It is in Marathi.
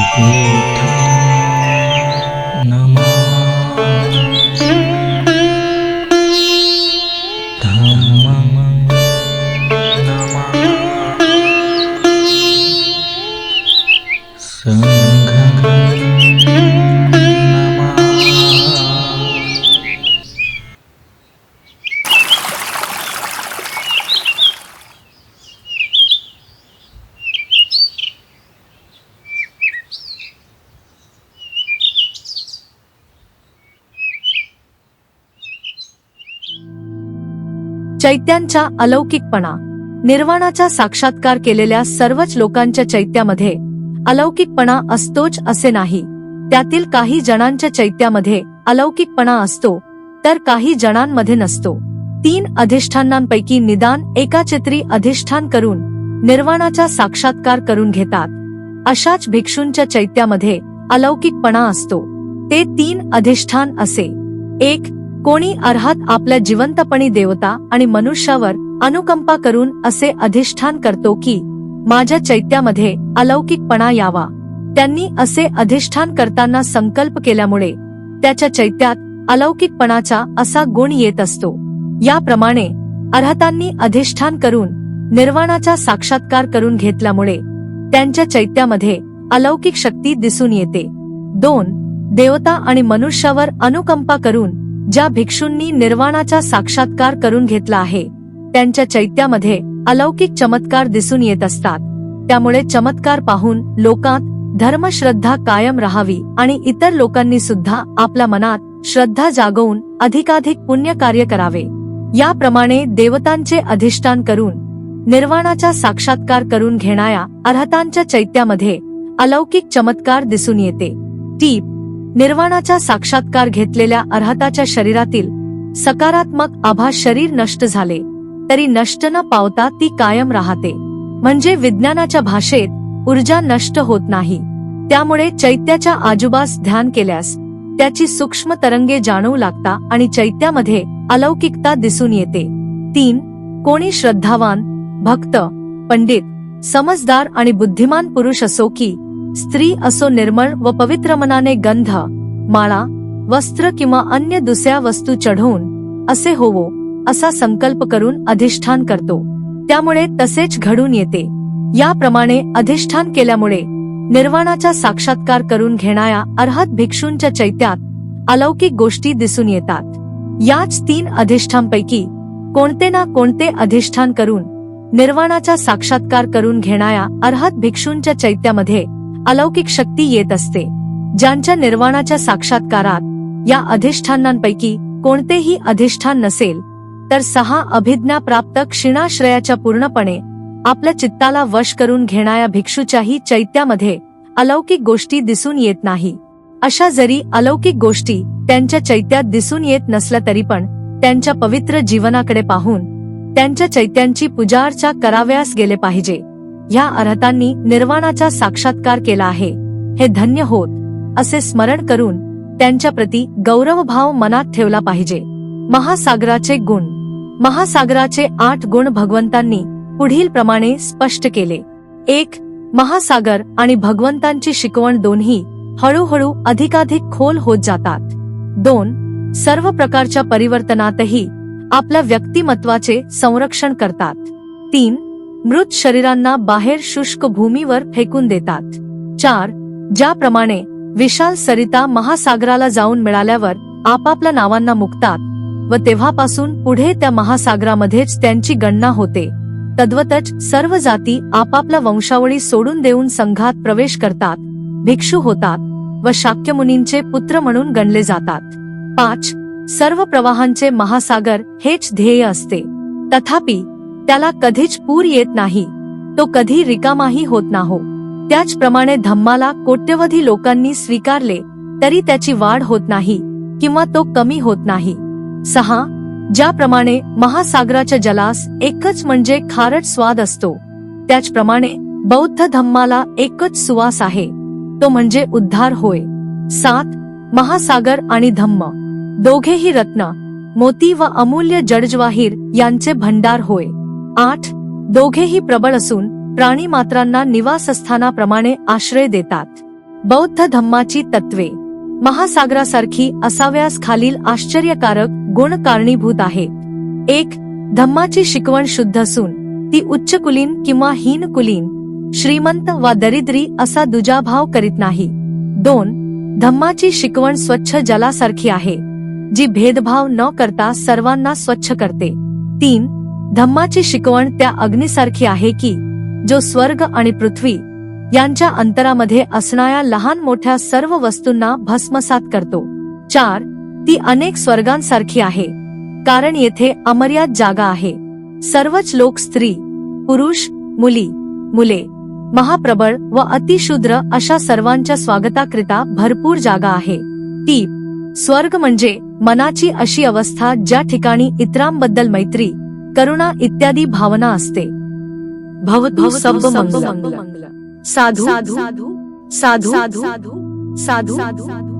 Ikaw चैत्यांचा अलौकिकपणा. निर्वाणाचा साक्षात्कार केलेल्या सर्वच लोकांच्या चैत्यामध्ये अलौकिकपणा असतोच असे नाही. त्यातील काही जणांच्या चैत्यामध्ये अलौकिकपणा असतो तर काही जणांमध्ये नसतो. तीन अधिष्ठानांपैकी निदान एका चित्री अधिष्ठान करून निर्वाणाचा साक्षात्कार करून घेतात. अशाच भिक्षूंच्या चैत्यामध्ये अलौकिकपणा असतो. ते तीन अधिष्ठान असे. एक कोणी अर्हात आपल्या जिवंतपणी देवता आणि मनुष्यावर अनुकंपा करून असे अधिष्ठान करतो की माझ्या चैत्यामध्ये अलौकिकपणा यावा. त्यांनी असे अधिष्ठान करताना संकल्प केल्यामुळे त्याच्या चैत्यात अलौकिकपणाचा असा गुण येत असतो. याप्रमाणे अर्हतांनी अधिष्ठान करून निर्वाणाचा साक्षात्कार करून घेतल्यामुळे त्यांच्या चैत्यामध्ये अलौकिक शक्ती दिसून येते. दोन देवता आणि मनुष्यावर अनुकंपा करून ज्या भिक्षूंनी निर्वाणाचा साक्षात्कार करून घेतला आहे त्यांच्या चैत्यामध्ये अलौकिक चमत्कार दिसून येत असतात. त्यामुळे चमत्कार पाहून लोकांत धर्मश्रद्धा कायम राहावी आणि इतर लोकांनी सुद्धा आपल्या मनात श्रद्धा जागवून अधिकाधिक पुण्य कार्य करावे. याप्रमाणे देवतांचे अधिष्ठान करून निर्वाणाचा साक्षात्कार करून घेणाऱ्या अर्हतांच्या चैत्यामध्ये अलौकिक चमत्कार दिसून येते. टीप निर्वाणाचा साक्षात्कार घेतलेल्या अर्हताच्या शरीरातील सकारात्मक आभा शरीर नष्ट झाले तरी नष्ट न पावता ती कायम राहते. म्हणजे विज्ञानाच्या भाषेत ऊर्जा नष्ट होत नाही. त्यामुळे चैत्याच्या आजूबास ध्यान केल्यास त्याची सूक्ष्म तरंगे जाणवू लागता आणि चैत्यामध्ये अलौकिकता दिसून येते. तीन कोणी श्रद्धावान भक्त पंडित समजदार आणि बुद्धिमान पुरुष असो की स्त्री असो निर्मळ व पवित्र मनाने गंध माळा वस्त्र किंवा अन्य दुसऱ्या वस्तू चढवून असे होवो असा संकल्प करून अधिष्ठान करतो. त्यामुळे तसेच घडून येते. याप्रमाणे अधिष्ठान केल्यामुळे निर्वाणाचा साक्षात्कार करून घेणाऱ्या अर्हत भिक्षूंच्या चैत्यात अलौकिक गोष्टी दिसून येतात. याच तीन अधिष्ठांपैकी कोणते ना कोणते अधिष्ठान करून निर्वाणाचा साक्षात्कार करून घेणाऱ्या अर्हत भिक्षूंच्या चैत्यामध्ये अलौकिक शक्ती येत असते. ज्यांच्या निर्वाणाच्या साक्षात्कारात या अधिष्ठानांपैकी कोणतेही अधिष्ठान नसेल तर सहा अभिज्ञा प्राप्त क्षीणाश्रयाच्या पूर्णपणे आपल्या चित्ताला वश करून घेणाऱ्या भिक्षूच्याही चैत्यामध्ये अलौकिक गोष्टी दिसून येत नाही. अशा जरी अलौकिक गोष्टी त्यांच्या चैत्यात दिसून येत नसल्या तरी पण त्यांच्या पवित्र जीवनाकडे पाहून त्यांच्या चैत्यांची पूजार्चा कराव्यास गेले पाहिजे. ह्या अर्हतांनी निर्वाणाचा साक्षात्कार केला आहे. हे धन्य होत. असे स्मरण करून त्यांच्या प्रती गौरवभाव मनात ठेवला पाहिजे. महासागराचे गुण. महासागराचे आठ गुण भगवंतांनी पुढील प्रमाणे स्पष्ट केले. एक महासागर आणि भगवंतांची शिकवण दोन्ही हळूहळू अधिकाधिक खोल होत जातात. दोन सर्व प्रकारच्या परिवर्तनातही आपल्या व्यक्तिमत्वाचे संरक्षण करतात. तीन मृत शरीरांना बाहेर शुष्क भूमीवर फेकून देतात. चार ज्याप्रमाणे विशाल सरिता महासागराला जाऊन मिळाल्यावर आपापल्या नावांना मुकतात व तेव्हापासून पुढे त्या महासागरामध्येच त्यांची गणना होते. तद्वतच सर्व जाती आपापल्या वंशावळी सोडून देऊन संघात प्रवेश करतात भिक्षू होतात व शाक्यमुनींचे पुत्र म्हणून गणले जातात. पाच सर्व प्रवाहांचे महासागर हेच ध्येय असते. तथापि त्याला कधीच पूर येत नाही. तो कधी रिकामाही होत नाहो. त्याचप्रमाणे धम्माला कोट्यवधी लोकांनी स्वीकारले तरी त्याची वाढ होत नाही किंवा तो कमी होत नाही. सहा ज्याप्रमाणे महासागराच्या जलास एकच म्हणजे खारट स्वाद असतो त्याचप्रमाणे बौद्ध धम्माला एकच सुवास आहे तो म्हणजे उद्धार होय. सात महासागर आणि धम्म दोघेही रत्न मोती व अमूल्य जडजवाहीर यांचे भंडार होय. आठ दोघेही प्रबळ असून प्राणी मात्रांना निवासस्थानाप्रमाणे आश्रय देतात. बौद्ध धम्माची तत्वे. महासागरासारखी असाव्यास खालील आश्चर्यकारक गुण कारणीभूत आहेत. एक धम्माची शिकवण शुद्ध असून ती उच्च कुलीन किंवा हीन कुलीन श्रीमंत वा दरिद्री असा दुजाभाव करीत नाही. दोन धम्माची शिकवण स्वच्छ जलासारखी आहे जी भेदभाव न करता सर्वांना स्वच्छ करते. तीन धम्माची शिकवण त्या अग्नीसारखी आहे की जो स्वर्ग आणि पृथ्वी यांच्या अंतरामध्ये असणाऱ्या लहान मोठ्या सर्व वस्तूंना भस्मसात करतो. चार ती अनेक स्वर्गांसारखी आहे. कारण येथे अमर्याद जागा आहे. सर्वच लोक स्त्री पुरुष मुली मुले महाप्रबळ व अतिशूद्र अशा सर्वांच्या स्वागताकरिता भरपूर जागा आहे. ती स्वर्ग म्हणजे मनाची अशी अवस्था ज्या ठिकाणी इतरांबद्दल मैत्री करुणा इत्यादी भावना असते. भवतु सब मंगल. साधू साधू साधू साधू साधू साधू